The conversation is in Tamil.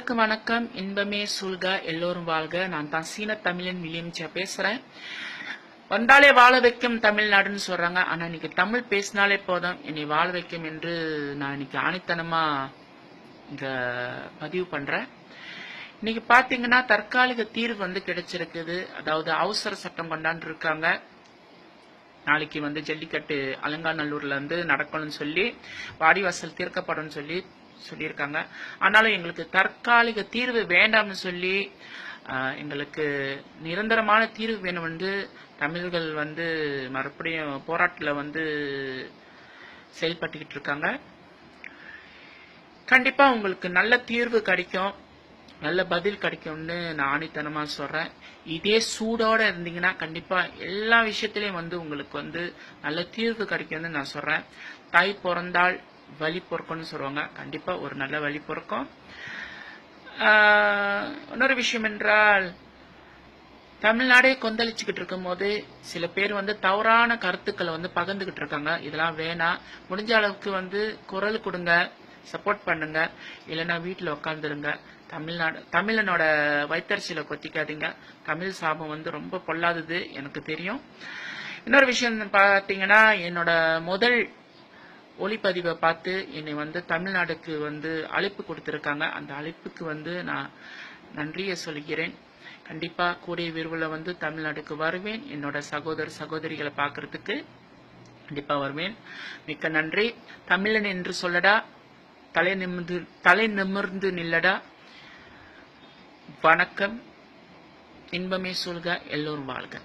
வணக்கம் வணக்கம். இன்பமே சூழ்க எல்லோரும் வாழ்க. நான் தான் சீன தமிழன் வில்லியம்சியா பேசுறேன். வந்தாலே வாழ வைக்கும் தமிழ்நாடுன்னு சொல்றாங்க. ஆனா இன்னைக்கு தமிழ் பேசினாலே போதும். என்னை வாழ வைக்கும் என்று நான் இன்னைக்கு ஆணித்தனமா இங்க பதிவு பண்றேன். இன்னைக்கு பாத்தீங்கன்னா தற்காலிக தீர்வு வந்து கிடைச்சிருக்குது. அதாவது அவசர சட்டம் கொண்டாண்டு இருக்காங்க. நாளைக்கு வந்து ஜல்லிக்கட்டு அலங்காநல்லூர்ல இருந்து நடக்கணும்னு சொல்லி வாடிவாசல் தீர்க்கப்படும் சொல்லி சொல்லியிருக்காங்க. ஆனாலும் எங்களுக்கு தற்காலிக தீர்வு வேண்டாம்னு சொல்லி எங்களுக்கு நிரந்தரமான தீர்வு வேணும் வந்து தமிழர்கள் வந்து மறுபடியும் போராட்டத்தில் வந்து செயல்பட்டுக்கிட்டு இருக்காங்க. கண்டிப்பா உங்களுக்கு நல்ல தீர்வு கிடைக்கும் நல்ல பதில் கிடைக்கும்னு நான் ஆணித்தனமாக சொல்றேன். இதே சூடோட இருந்தீங்கன்னா கண்டிப்பா எல்லா விஷயத்திலயும் வந்து உங்களுக்கு வந்து நல்ல தீர்வு கிடைக்கும்னு நான் சொல்றேன். தாய் பிறந்தால் வழி பொறுக்கம்னு சொல்லுவாங்க. கண்டிப்பாக ஒரு நல்ல வழி பொறுக்கும் இன்னொரு விஷயம் என்றால் தமிழ்நாடே கொந்தளிச்சுக்கிட்டு இருக்கும்போது சில பேர் வந்து தவறான கருத்துக்களை வந்து பகிர்ந்துக்கிட்டு இருக்காங்க. இதெல்லாம் வேணாம் முடிஞ்ச அளவுக்கு வந்து குரல் கொடுங்க சப்போர்ட் பண்ணுங்க. இல்லைன்னா வீட்டில் உட்காந்துருங்க தமிழ்நாடு தமிழனோட வைத்தரிசியில் கொத்திக்காதீங்க. தமிழ் சாபம் வந்து ரொம்ப பொல்லாதது எனக்கு தெரியும். இன்னொரு விஷயம் பார்த்தீங்கன்னா என்னோட முதல் ஒளிப்பதிவை பார்த்து என்னை வந்து தமிழ்நாடுக்கு வந்து அழைப்பு கொடுத்துருக்காங்க. அந்த அழைப்புக்கு வந்து நான் நன்றியை சொல்கிறேன். கண்டிப்பாக கூடிய விரிவில் வந்து தமிழ்நாடுக்கு வருவேன். என்னோட சகோதர சகோதரிகளை பார்க்கறதுக்கு கண்டிப்பாக வருவேன். மிக்க நன்றி. தமிழன் என்று சொல்லடா தலை நிமிர்ந்து தலை நிமிர்ந்து நில்லடா. வணக்கம். இன்பமே சொல்க எல்லோரும் வாழ்க.